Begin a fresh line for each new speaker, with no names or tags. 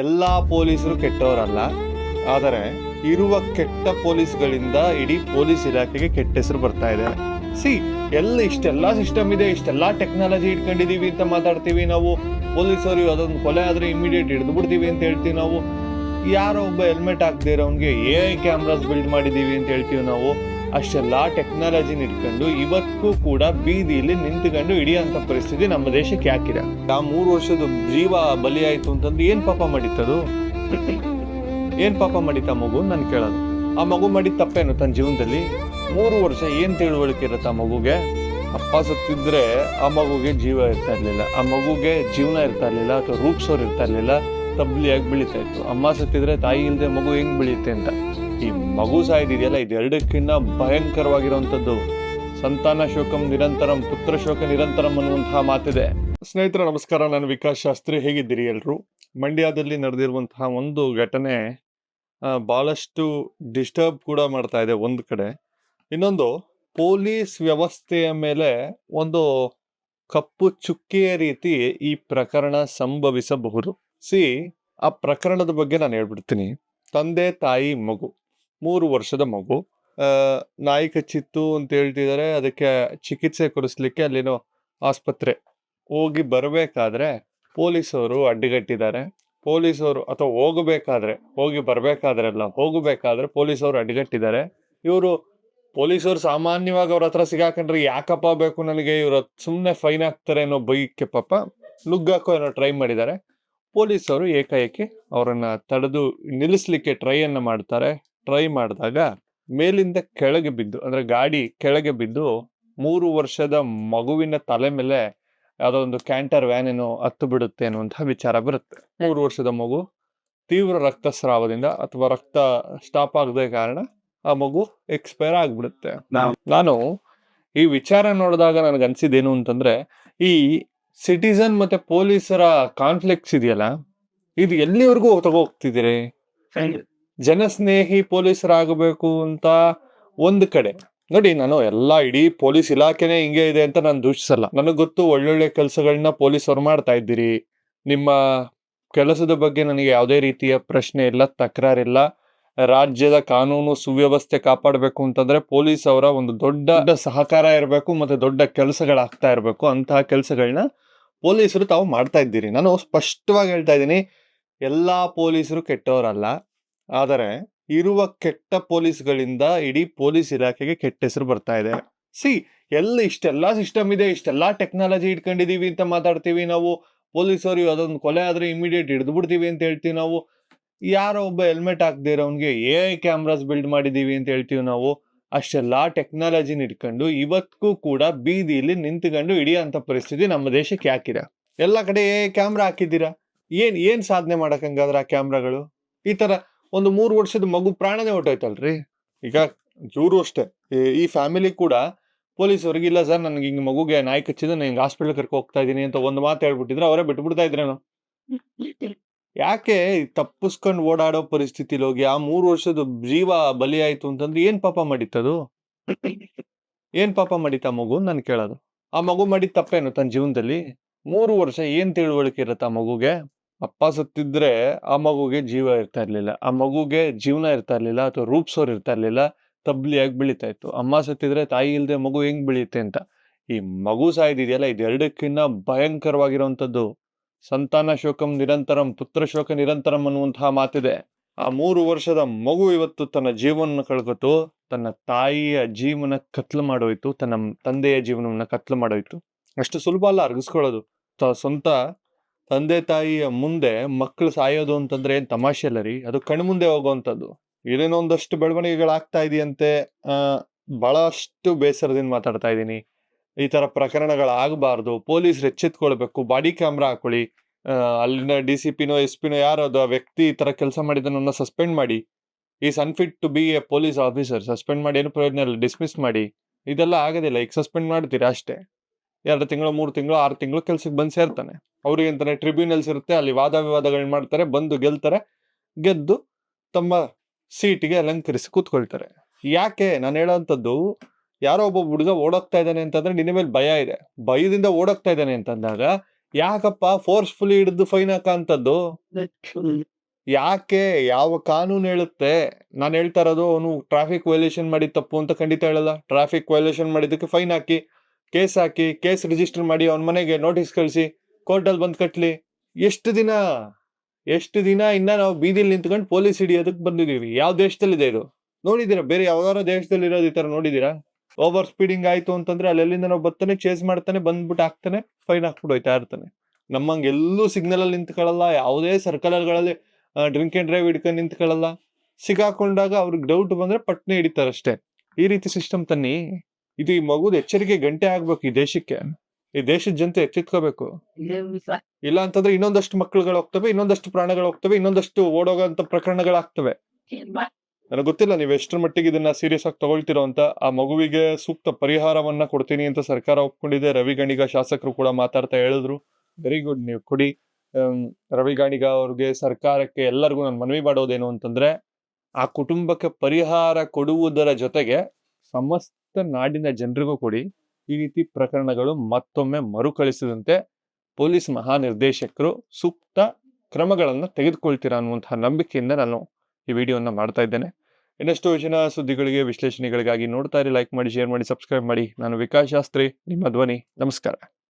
ಎಲ್ಲ ಪೊಲೀಸರು ಕೆಟ್ಟವರಲ್ಲ, ಆದರೆ ಇರುವ ಕೆಟ್ಟ ಪೊಲೀಸ್ಗಳಿಂದ ಇಡೀ ಪೊಲೀಸ್ ಇಲಾಖೆಗೆ ಕೆಟ್ಟ ಹೆಸರು ಬರ್ತಾ ಇದೆ. ಸಿ, ಎಲ್ಲ ಇಷ್ಟೆಲ್ಲ ಸಿಸ್ಟಮ್ ಇದೆ, ಇಷ್ಟೆಲ್ಲ ಟೆಕ್ನಾಲಜಿ ಇಟ್ಕೊಂಡಿದ್ದೀವಿ ಅಂತ ಮಾತಾಡ್ತೀವಿ ನಾವು. ಪೊಲೀಸರು ಅದೊಂದು ಕೊಲೆ ಆದರೆ ಇಮಿಡಿಯೇಟ್ ಹಿಡಿದು ಬಿಡ್ತೀವಿ ಅಂತ ಹೇಳ್ತೀವಿ ನಾವು. ಯಾರೋ ಒಬ್ಬ ಹೆಲ್ಮೆಟ್ ಹಾಕದೇ ಇರೋನ್ಗೆ ಎ ಐ ಕ್ಯಾಮ್ರಾಸ್ ಬಿಲ್ಡ್ ಮಾಡಿದ್ದೀವಿ ಅಂತ ಹೇಳ್ತೀವಿ ನಾವು. ಅಷ್ಟೆಲ್ಲ ಟೆಕ್ನಾಲಜಿನ ಇಟ್ಕೊಂಡು ಇವತ್ತು ಕೂಡ ಬೀದಿಯಲ್ಲಿ ನಿಂತ್ಕೊಂಡು ಹಿಡಿಯೋಂಥ ಪರಿಸ್ಥಿತಿ ನಮ್ಮ ದೇಶಕ್ಕೆ ಯಾಕಿದೆ? ಆ ಮೂರು ವರ್ಷದ ಜೀವ ಬಲಿಯಾಯಿತು ಅಂತಂದು ಏನ್ ಪಾಪ ಮಾಡಿತ್ತದು? ಏನ್ ಪಾಪ ಮಾಡಿತ್ತ ಮಗು ನಾನು ಕೇಳೋದು. ಆ ಮಗು ಮಾಡಿದ ತಪ್ಪೇನು ತನ್ನ ಜೀವನದಲ್ಲಿ? ಮೂರು ವರ್ಷ ಏನು ತಿಳುವಳಿಕೆ ಇರುತ್ತೆ ಆ ಮಗುಗೆ? ಅಪ್ಪ ಸತ್ತಿದ್ರೆ ಆ ಮಗುಗೆ ಜೀವ ಇರ್ತಾ ಇರಲಿಲ್ಲ. ಆ ಮಗುಗೆ ಜೀವನ ಇರ್ತಾ ಇರಲಿಲ್ಲ ಅಥವಾ ರೂಪ್ಸೋರ್ ಇರ್ತಾ ಇರಲಿಲ್ಲ. ತಬ್ಲಿಯಾಗಿ ಬೆಳೀತಾ ಇತ್ತು. ಅಮ್ಮ ಸತ್ತಿದ್ರೆ ತಾಯಿ ಇಲ್ಲದೆ ಮಗು ಹೆಂಗ್ ಬೆಳೆಯುತ್ತೆ ಅಂತ. ಈ ಮಗು ಸಾಯ್ದಿದೆಯಲ್ಲ ಇದೆರಡಕ್ಕಿಂತ ಭಯಂಕರವಾಗಿರುವಂಥದ್ದು. ಸಂತಾನ ಶೋಕಂ ನಿರಂತರಂ, ಪುತ್ರ ಶೋಕ ನಿರಂತರಂ ಅನ್ನುವಂತಹ ಮಾತಿದೆ. ಸ್ನೇಹಿತರ, ನಮಸ್ಕಾರ. ನಾನು ವಿಕಾಸ್ ಶಾಸ್ತ್ರಿ. ಹೇಗಿದ್ದೀರಿ ಎಲ್ಲರೂ ಮಂಡ್ಯದಲ್ಲಿ ನಡೆದಿರುವಂತಹ ಒಂದು ಘಟನೆ ಭಾಳಷ್ಟು ಡಿಸ್ಟರ್ಬ್ ಕೂಡ ಮಾಡ್ತಾ ಇದೆ ಒಂದು ಕಡೆ. ಇನ್ನೊಂದು, ಪೊಲೀಸ್ ವ್ಯವಸ್ಥೆಯ ಮೇಲೆ ಒಂದು ಕಪ್ಪು ಚುಕ್ಕಿಯ ರೀತಿ ಈ ಪ್ರಕರಣ ಸಂಭವಿಸಬಹುದು. ಸಿ, ಆ ಪ್ರಕರಣದ ಬಗ್ಗೆ ನಾನು ಹೇಳ್ಬಿಡ್ತೀನಿ. ತಂದೆ, ತಾಯಿ, ಮಗು. ಮೂರು ವರ್ಷದ ಮಗು. ನಾಯಿ ಕಚ್ಚಿತ್ತು ಅಂತ ಹೇಳ್ತಿದ್ದಾರೆ ಅದಕ್ಕೆ ಚಿಕಿತ್ಸೆ ಕೊಡಿಸ್ಲಿಕ್ಕೆ ಅಲ್ಲಿನೋ ಆಸ್ಪತ್ರೆ ಹೋಗಿ ಬರಬೇಕಾದ್ರೆ ಪೊಲೀಸವರು ಅಡ್ಡಿಗಟ್ಟಿದ್ದಾರೆ. ಪೊಲೀಸವರು ಅಥವಾ ಹೋಗಬೇಕಾದ್ರೆ, ಹೋಗಿ ಬರಬೇಕಾದ್ರೆ ಅಲ್ಲ, ಹೋಗಬೇಕಾದ್ರೆ ಪೊಲೀಸವರು ಅಡ್ಡಗಟ್ಟಿದ್ದಾರೆ. ಇವರು ಪೊಲೀಸರು ಸಾಮಾನ್ಯವಾಗಿ ಅವ್ರ ಹತ್ರ ಸಿಗಾಕೊಂಡ್ರೆ ಯಾಕಪ್ಪ ಬೇಕು ನನಗೆ? ಇವ್ರ ಸುಮ್ಮನೆ ಫೈನ್ ಹಾಕ್ತಾರೆ ಅನ್ನೋ ಬೈಕ್ಕೆ ಪಾಪ ನುಗ್ಗಾಕೋ ಏನೋ ಟ್ರೈ ಮಾಡಿದ್ದಾರೆ. ಪೊಲೀಸರು ಏಕಾಏಕಿ ಅವರನ್ನು ತಡೆದು ನಿಲ್ಲಿಸ್ಲಿಕ್ಕೆ ಟ್ರೈ ಅನ್ನ ಮಾಡ್ತಾರೆ. ಟ್ರೈ ಮಾಡಿದಾಗ ಮೇಲಿಂದ ಕೆಳಗೆ ಬಿದ್ದು ಅಂದ್ರೆ ಗಾಡಿ ಕೆಳಗೆ ಬಿದ್ದು ಮೂರು ವರ್ಷದ ಮಗುವಿನ ತಲೆ ಮೇಲೆ ಯಾವುದೋ ಒಂದು ಕ್ಯಾಂಟರ್ ವ್ಯಾನ್ ಏನೋ ಹತ್ತು ಬಿಡುತ್ತೆ ಅನ್ನುವಂತಹ ವಿಚಾರ ಬರುತ್ತೆ. ಮೂರು ವರ್ಷದ ಮಗು ತೀವ್ರ ರಕ್ತಸ್ರಾವದಿಂದ ಅಥವಾ ರಕ್ತ ಸ್ಟಾಪ್ ಆಗದೆ ಕಾರಣ ಆ ಮಗು ಎಕ್ಸ್ಪೈರ್ ಆಗ್ಬಿಡುತ್ತೆ. ನಾನು ಈ ವಿಚಾರ ನೋಡಿದಾಗ ನನಗೆ ಅನ್ಸಿದ್ದೇನು ಅಂತಂದ್ರೆ ಈ ಸಿಟಿಸನ್ ಮತ್ತೆ ಪೊಲೀಸರ ಕಾನ್ಫ್ಲಿಕ್ಟ್ಸ್ ಇದೆಯಲ್ಲ ಇದು ಎಲ್ಲಿವರೆಗೂ ತಗೋಗ್ತಿದ್ದೀರಿ? ಜನಸ್ನೇಹಿ ಪೊಲೀಸರಾಗಬೇಕು ಅಂತ ಒಂದು ಕಡೆ. ನೋಡಿ, ನಾನು ಎಲ್ಲ ಇಡೀ ಪೊಲೀಸ್ ಇಲಾಖೆನೇ ಹಿಂಗೆ ಇದೆ ಅಂತ ನಾನು ದೂಷಿಸಲ್ಲ. ನನಗೆ ಗೊತ್ತು ಒಳ್ಳೊಳ್ಳೆ ಕೆಲಸಗಳನ್ನ ಪೊಲೀಸರು ಮಾಡ್ತಾ ಇದ್ದೀರಿ. ನಿಮ್ಮ ಕೆಲಸದ ಬಗ್ಗೆ ನನಗೆ ಯಾವುದೇ ರೀತಿಯ ಪ್ರಶ್ನೆ ಇಲ್ಲ, ತಕರಾರಿಲ್ಲ. ರಾಜ್ಯದ ಕಾನೂನು ಸುವ್ಯವಸ್ಥೆ ಕಾಪಾಡಬೇಕು ಅಂತಂದ್ರೆ ಪೊಲೀಸ್ ಅವರ ಒಂದು ದೊಡ್ಡ ಸಹಕಾರ ಇರಬೇಕು ಮತ್ತೆ ದೊಡ್ಡ ಕೆಲಸಗಳಾಗ್ತಾ ಇರಬೇಕು. ಅಂತಹ ಕೆಲಸಗಳನ್ನ ಪೊಲೀಸರು ತಾವು ಮಾಡ್ತಾ ಇದ್ದೀರಿ. ನಾನು ಸ್ಪಷ್ಟವಾಗಿ ಹೇಳ್ತಾ ಇದ್ದೀನಿ, ಎಲ್ಲ ಪೊಲೀಸರು ಕೆಟ್ಟವರಲ್ಲ. ಆದರೆ ಇರುವ ಕೆಟ್ಟ ಪೊಲೀಸ್ಗಳಿಂದ ಇಡೀ ಪೊಲೀಸ್ ಇಲಾಖೆಗೆ ಕೆಟ್ಟ ಹೆಸರು ಬರ್ತಾ ಇದೆ. ಸಿ, ಎಲ್ಲ ಇಷ್ಟೆಲ್ಲ ಸಿಸ್ಟಮ್ ಇದೆ, ಇಷ್ಟೆಲ್ಲ ಟೆಕ್ನಾಲಜಿ ಇಟ್ಕೊಂಡಿದೀವಿ ಅಂತ ಮಾತಾಡ್ತೀವಿ ನಾವು. ಪೊಲೀಸರು ಅದೊಂದು ಕೊಲೆ ಆದ್ರೆ ಇಮಿಡಿಯೇಟ್ ಹಿಡಿದು ಬಿಡ್ತೀವಿ ಅಂತ ಹೇಳ್ತೀವಿ ನಾವು. ಯಾರೋ ಒಬ್ಬ ಹೆಲ್ಮೆಟ್ ಹಾಕದೇ ಇರೋನ್ಗೆ ಐ ಕ್ಯಾಮ್ರಾಸ್ ಬಿಲ್ಡ್ ಮಾಡಿದೀವಿ ಅಂತ ಹೇಳ್ತೀವಿ ನಾವು. ಅಷ್ಟೆಲ್ಲ ಟೆಕ್ನಾಲಜಿನ ಇಟ್ಕೊಂಡು ಇವತ್ತಿಗೂ ಕೂಡ ಬೀದಿಯಲ್ಲಿ ನಿಂತ್ಕೊಂಡು ಹಿಡಿಯೋಂಥ ಪರಿಸ್ಥಿತಿ ನಮ್ಮ ದೇಶಕ್ಕೆ ಯಾಕಿದೆ? ಎಲ್ಲ ಕಡೆ ಏ ಕ್ಯಾಮ್ರಾ ಹಾಕಿದ್ದೀರಾ? ಏನು ಏನು ಸಾಧನೆ ಮಾಡೋಕ್ಕಂಗಾದ್ರೆ ಆ ಕ್ಯಾಮ್ರಾಗಳು? ಈ ತರ ಒಂದು ಮೂರು ವರ್ಷದ ಮಗು ಪ್ರಾಣನೇ ಹೊಟ್ಟೋಯ್ತಲ್ರಿ ಈಗ ಇವರು ಅಷ್ಟೇ. ಈ- ಫ್ಯಾಮಿಲಿ ಕೂಡ ಪೊಲೀಸವ್ರಿಗೆ ಇಲ್ಲ ಸರ್, ನನಗೆ ಹಿಂಗೆ ಮಗುಗೆ ನಾಯಿ ಕಚ್ಚಿದ್ರೆ ನಾನು ಹಿಂಗೆ ಹಾಸ್ಪಿಟಲ್ ಕರ್ಕೊ ಹೋಗ್ತಾ ಇದ್ದೀನಿ ಅಂತ ಒಂದು ಮಾತು ಹೇಳ್ಬಿಟ್ಟಿದ್ರೆ. ಅವರೇ ಬಿಟ್ಬಿಡ್ತಾ ಇದ್ರೇನು ಯಾಕೆ ತಪ್ಪಿಸ್ಕೊಂಡು ಓಡಾಡೋ ಪರಿಸ್ಥಿತಿಲಿ ಹೋಗಿ ಆ ಮೂರು ವರ್ಷದ ಜೀವ ಬಲಿ ಆಯ್ತು ಅಂತಂದ್ರೆ ಏನ್ ಪಾಪ ಮಾಡಿತ್ತದು? ಏನ್ ಪಾಪ ಮಾಡಿತ್ತ ಮಗು? ನಾನು ಕೇಳೋದು. ಆ ಮಗು ಮಾಡಿದ ತಪ್ಪೇನು ತನ್ನ ಜೀವನದಲ್ಲಿ? ಮೂರು ವರ್ಷ ಏನ್ ತಿಳುವಳಿಕೆ ಇರುತ್ತೆ ಆ ಮಗುಗೆ? ಅಪ್ಪ ಸತ್ತಿದ್ರೆ ಆ ಮಗುಗೆ ಜೀವ ಇರ್ತಾ ಇರ್ಲಿಲ್ಲ, ಆ ಮಗುಗೆ ಜೀವನ ಇರ್ತಾ ಇರ್ಲಿಲ್ಲ ಅಥವಾ ರೂಪ್ಸೋರ್ ಇರ್ತಾ ಇರ್ಲಿಲ್ಲ, ತಬ್ಲಿಯಾಗಿ ಬೆಳೀತಾ ಇತ್ತು. ಅಮ್ಮ ಸತ್ತಿದ್ರೆ ತಾಯಿ ಇಲ್ಲದೆ ಮಗು ಹೆಂಗ್ ಬೆಳೆಯುತ್ತೆ ಅಂತ. ಈ ಮಗು ಸಾಯ್ದಿದೆಯಲ್ಲ ಇದೆರಡಕ್ಕಿಂತ ಭಯಂಕರವಾಗಿರುವಂತದ್ದು ಸಂತಾನ ಶೋಕಂ ನಿರಂತರಂ, ಪುತ್ರ ಶೋಕ ನಿರಂತರಂ ಅನ್ನುವಂತಹ ಮಾತಿದೆ. ಆ ಮೂರು ವರ್ಷದ ಮಗು ಇವತ್ತು ತನ್ನ ಜೀವನ ಕಳ್ಕೊತು, ತನ್ನ ತಾಯಿಯ ಜೀವನ ಕತ್ಲು ಮಾಡೋಯ್ತು, ತನ್ನ ತಂದೆಯ ಜೀವನವನ್ನ ಕತ್ಲು ಮಾಡೋಯ್ತು. ಅಷ್ಟು ಸುಲಭ ಅಲ್ಲ ಅರ್ಗಿಸ್ಕೊಳ್ಳೋದು. ತ- ಸ್ವಂತ ತಂದೆ ತಾಯಿಯ ಮುಂದೆ ಮಕ್ಕಳು ಸಾಯೋದು ಅಂತಂದ್ರೆ ಏನ್ ತಮಾಷೆ ಅಲ್ಲ ರೀ? ಅದು ಕಣ್ಮುಂದೆ ಹೋಗುವಂಥದ್ದು. ಏನೇನೋ ಒಂದಷ್ಟು ಬೆಳವಣಿಗೆಗಳಾಗ್ತಾ ಇದೆಯಂತೆ ಬಹಳಷ್ಟು ಬೇಸರದಿಂದ ಮಾತಾಡ್ತಾ ಇದ್ದೀನಿ ಈ ತರ ಪ್ರಕರಣಗಳಾಗಬಾರ್ದು, ಪೊಲೀಸ್ ಎಚ್ಚೆತ್ಕೊಳ್ಬೇಕು, ಬಾಡಿ ಕ್ಯಾಮ್ರಾ ಹಾಕೊಳ್ಳಿ ಅಲ್ಲಿನ ಡಿ ಸಿ ಪಿನೋ, ಎಸ್ ಪಿನೋ ಯಾರೋ ಅದು ಆ ವ್ಯಕ್ತಿ ಈ ತರ ಕೆಲಸ ಮಾಡಿದ್ದನ್ನ ಸಸ್ಪೆಂಡ್ ಮಾಡಿ is unfit to be a police officer suspend ಮಾಡಿ ಏನು ಪ್ರಯೋಜನ ಇಲ್ಲ, ಡಿಸ್ಮಿಸ್ ಮಾಡಿ, ಇದೆಲ್ಲ ಆಗೋದಿಲ್ಲ, ಈಗ ಸಸ್ಪೆಂಡ್ ಮಾಡ್ತೀರಾ ಅಷ್ಟೇ. ಎರಡು ತಿಂಗಳು, ಮೂರು ತಿಂಗಳು, ಆರು ತಿಂಗಳು ಕೆಲ್ಸಕ್ಕೆ ಬಂದು ಸೇರ್ತಾನೆ. ಅವ್ರಿಗೆ ಅಂತಾನೆ ಟ್ರಿಬ್ಯುನಲ್ಸ್ ಇರುತ್ತೆ, ಅಲ್ಲಿ ವಾದ ವಿವಾದಗಳು ಮಾಡ್ತಾರೆ, ಬಂದು ಗೆಲ್ತಾರೆ, ಗೆದ್ದು ತಮ್ಮ ಸೀಟಿಗೆ ಅಲಂಕರಿಸಿ ಕೂತ್ಕೊಳ್ತಾರೆ. ಯಾಕೆ? ನಾನು ಹೇಳೋವಂಥದ್ದು ಯಾರೋ ಒಬ್ಬ ಹುಡುಗ ಓಡೋಗ್ತಾ ಇದ್ದಾನೆ ಅಂತಂದ್ರೆ ನಿನ್ನ ಮೇಲೆ ಭಯ ಇದೆ. ಭಯದಿಂದ ಓಡೋಗ್ತಾ ಇದ್ದಾನೆ ಅಂತಂದಾಗ ಯಾಕಪ್ಪ ಫೋರ್ಸ್ಫುಲಿ ಹಿಡಿದು ಫೈನ್ ಹಾಕಂತದ್ದು ಯಾಕೆ? ಯಾವ ಕಾನೂನು ಹೇಳುತ್ತೆ? ನಾನು ಹೇಳ್ತಾ ಇರೋದು, ಅವನು ಟ್ರಾಫಿಕ್ ವೈಲೇಷನ್ ಮಾಡಿದ ತಪ್ಪು ಅಂತ ಖಂಡಿತ ಹೇಳಲ್ಲ. ಟ್ರಾಫಿಕ್ ವೈಲೇಷನ್ ಮಾಡಿದ್ದಕ್ಕೆ ಫೈನ್ ಹಾಕಿ. ಕೇಸ್ ಹಾಕಿ, ಕೇಸ್ ರಿಜಿಸ್ಟರ್ ಮಾಡಿ ಅವನ ಮನೆಗೆ ನೋಟಿಸ್ ಕಳಿಸಿ ಕೋರ್ಟಲ್ಲಿ ಬಂದು ಕಟ್ಲಿ. ಎಷ್ಟು ದಿನ? ಎಷ್ಟು ದಿನ ಇನ್ನ ನಾವು ಬೀದಿಲಿ ನಿಂತ್ಕೊಂಡು ಪೊಲೀಸ್ ಹಿಡಿಯೋದಕ್ಕೆ ಬಂದಿದ್ದೀವಿ ಯಾವ ದೇಶದಲ್ಲಿದೆ ಇದು? ನೋಡಿದ್ದೀರಾ? ಬೇರೆ ಯಾವ್ದಾರ ದೇಶದಲ್ಲಿ ಇರೋದು ಈ ಥರ ನೋಡಿದ್ದೀರಾ? ಓವರ್ ಸ್ಪೀಡಿಂಗ್ ಆಯ್ತು ಅಂತಂದ್ರೆ ಅಲ್ಲೆಲ್ಲಿಂದ ನಾವು ಬರ್ತಾನೆ ಚೇಸ್ ಮಾಡ್ತಾನೆ ಬಂದ್ಬಿಟ್ಟು ಹಾಕ್ತಾನೆ ಫೈನ್ ಹಾಕ್ಬಿಟ್ಟು ಹೋಯ್ತಾ ಇರ್ತಾನೆ. ನಮ್ಮಂಗೆ ಎಲ್ಲೂ ಸಿಗ್ನಲ್ ಅಲ್ಲಿ ನಿಂತ್ಕೊಳ್ಳಲ್ಲ, ಯಾವುದೇ ಸರ್ಕಲ್ಗಳಲ್ಲಿ ಡ್ರಿಂಕ್ ಅಂಡ್ ಡ್ರೈವ್ ಹಿಡ್ಕೊಂಡು ನಿಂತ್ಕೊಳ್ಳಲ್ಲ. ಸಿಗಾಕೊಂಡಾಗ ಅವ್ರಿಗೆ ಡೌಟ್ ಬಂದ್ರೆ ಪಟ್ನೆ ಹಿಡಿತಾರಷ್ಟೇ. ಈ ರೀತಿ ಸಿಸ್ಟಮ್ ತನ್ನಿ. ಇದು ಈ ಮಗುದ ಎಚ್ಚರಿಕೆ ಗಂಟೆ ಆಗ್ಬೇಕು ಈ ದೇಶಕ್ಕೆ. ಈ ದೇಶದ ಜನತೆ ಎಚ್ಚೆತ್ಕೋಬೇಕು ಇಲ್ಲ ಅಂತಂದ್ರೆ ಇನ್ನೊಂದಷ್ಟು ಮಕ್ಕಳುಗಳು ಹೋಗ್ತವೆ ಇನ್ನೊಂದಷ್ಟು ಪ್ರಾಣಗಳು ಹೋಗ್ತವೆ ಇನ್ನೊಂದಷ್ಟು ಓಡೋಗಂತ ಪ್ರಕರಣಗಳಾಗ್ತವೆ. ನನಗೆ ಗೊತ್ತಿಲ್ಲ ನೀವು ಎಷ್ಟರ ಮಟ್ಟಿಗೆ ಇದನ್ನ ಸೀರಿಯಸ್ ಆಗಿ ತಗೊಳ್ತಿರೋ ಅಂತ. ಆ ಮಗುವಿಗೆ ಸೂಕ್ತ ಪರಿಹಾರವನ್ನ ಕೊಡ್ತೀನಿ ಅಂತ ಸರ್ಕಾರ ಒಪ್ಕೊಂಡಿದೆ. ರವಿ ಗಣಿಗ ಶಾಸಕರು ಕೂಡ ಮಾತಾಡ್ತಾ ಹೇಳಿದ್ರು. ವೆರಿ ಗುಡ್ ನೀವು ಕೊಡಿ. ರವಿ ಗಾಣಿಗ ಅವ್ರಿಗೆ ಸರ್ಕಾರಕ್ಕೆ ಎಲ್ಲರಿಗೂ ನಾನು ಮನವಿ ಮಾಡೋದೇನು ಅಂತಂದ್ರೆ ಆ ಕುಟುಂಬಕ್ಕೆ ಪರಿಹಾರ ಕೊಡುವುದರ ಜೊತೆಗೆ ಸಮಸ್ತ ನಾಡಿನ ಜನರಿಗೂ ಕೊಡಿ. ಈ ರೀತಿ ಪ್ರಕರಣಗಳು ಮತ್ತೊಮ್ಮೆ ಮರುಕಳಿಸದಂತೆ ಪೊಲೀಸ್ ಮಹಾನಿರ್ದೇಶಕರು ಸೂಕ್ತ ಕ್ರಮಗಳನ್ನು ತೆಗೆದುಕೊಳ್ತೀರಾ ಅನ್ನುವಂತಹ ನಂಬಿಕೆಯಿಂದ ನಾನು ಈ ವಿಡಿಯೋವನ್ನು ಮಾಡ್ತಾ ಇದ್ದೇನೆ. ಇನ್ನಷ್ಟು ಜನ ಸುದ್ದಿಗಳಿಗೆ, ವಿಶ್ಲೇಷಣೆಗಳಿಗಾಗಿ ನೋಡ್ತಾ ಇರಿ ಲೈಕ್ ಮಾಡಿ ಶೇರ್ ಮಾಡಿ ಸಬ್ಸ್ಕ್ರೈಬ್ ಮಾಡಿ. ನಾನು ವಿಕಾಸ್ ಶಾಸ್ತ್ರಿ, ನಿಮ್ಮ ಧ್ವನಿ. ನಮಸ್ಕಾರ.